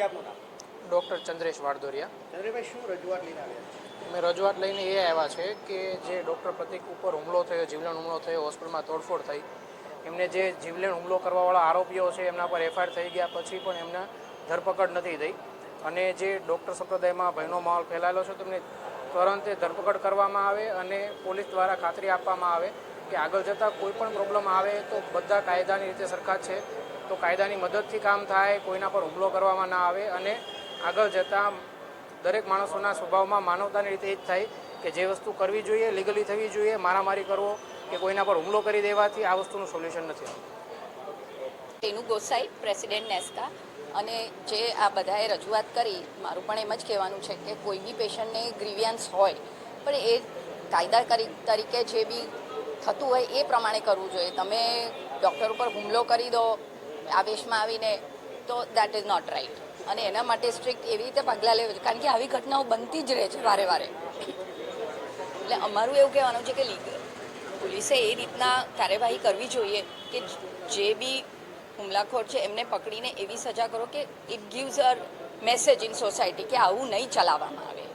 જી આપનું નામ? ડૉક્ટર ચંદ્રેશ વાડદોરિયા. ચંદ્રભાઈ શું રજૂઆત લઈને આવ્યા છે? મેં રજૂઆત લઈને એ આવ્યા છે કે જે ડૉક્ટર પ્રતિક ઉપર હુમલો થયો જીવલેણ હુમલો થયો હોસ્પિટલમાં તોડફોડ થઈ. એમને જે જીવલેણ હુમલો કરવાવાળા આરોપીઓ છે એમના પર એફઆઈઆર થઈ ગયા પછી પણ એમને ધરપકડ નથી થઈ. અને જે ડૉક્ટર સંપ્રદાયમાં ભયનો માહોલ ફેલાયેલો છે તેમને તુરંત ધરપકડ કરવામાં આવે અને પોલીસ દ્વારા ખાતરી આપવામાં આવે કે આગળ જતાં કોઈ પણ પ્રોબ્લેમ આવે તો બધા કાયદાની રીતે સરખા છે. તો કાયદાની મદદથી કામ થાય, કોઈના પર હુમલો કરવામાં ના આવે અને આગળ જતાં દરેક માણસોના સ્વભાવમાં માનવતાની રીતે એ જ થાય કે જે વસ્તુ કરવી જોઈએ લીગલી થવી જોઈએ, મારામારી કરવો કે કોઈના પર હુમલો કરી દેવાથી આ વસ્તુનું સોલ્યુશન નથી તેનું ગોસાઈ પ્રેસિડેન્ટ નેસ્કા અને જે આ બધાએ રજૂઆત કરી, મારું પણ એમ જ કહેવાનું છે કે કોઈ બી પેશન્ટને ગ્રીવિયન્સ હોય, પણ એ કાયદા કરી- તરીકે જે બી થતું હોય એ પ્રમાણે કરવું જોઈએ. તમે ડૉક્ટર ઉપર હુમલો કરી દો આવેશમાં આવીને, તો દેટ ઇઝ નોટ રાઈટ અને એના માટે સ્ટ્રિક્ટ એવી રીતે પગલાં લેવું જોઈએ. કારણ કે આવી ઘટનાઓ બનતી જ રહે છે વારે વારે. એટલે અમારું એવું કહેવાનું છે કે પોલીસે એ રીતના કાર્યવાહી કરવી જોઈએ કે જે બી હુમલાખોર છે એમને પકડીને એવી સજા કરો કે it gives a message in society કે આવું નહીં ચલાવવામાં આવે.